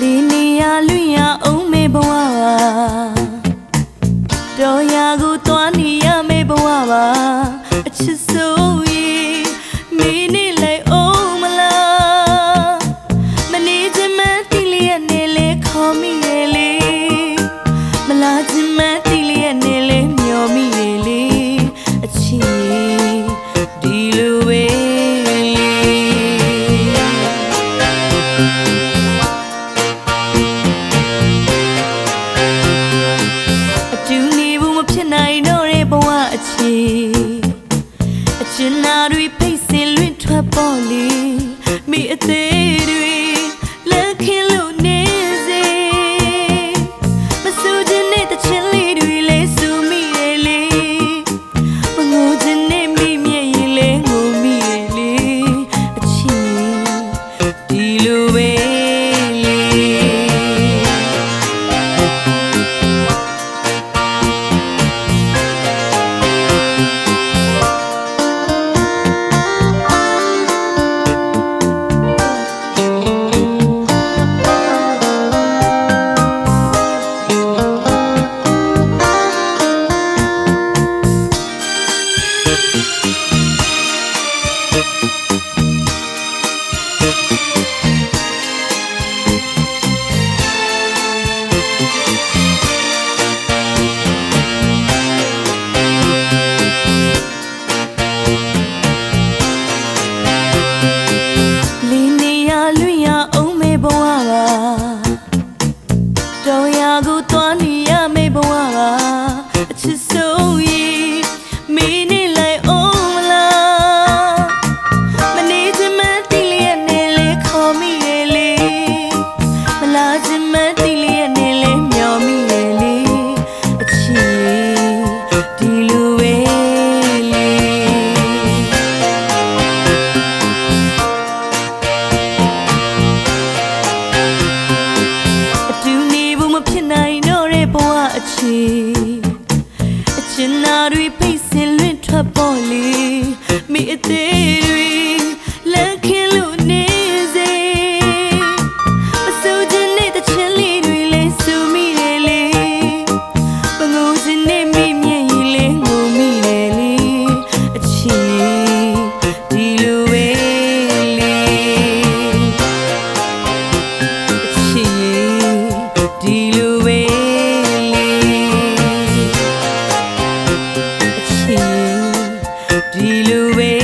လီနီယာလွင့်ရအောင်မေဘဝတော်ရာကိုသွားနေရမေဘဝပါအချစ်ဆိုးရီမီနီ ရှင်နာတွေဖိတ်စင်လွင့်ထွက်ပေါ်လေမိအသေးတွေ Música ချီအချင်နာတွေဖိတ်စင်လွင့်ထွက်ပေါ်လေမိအသေးတွေ dilué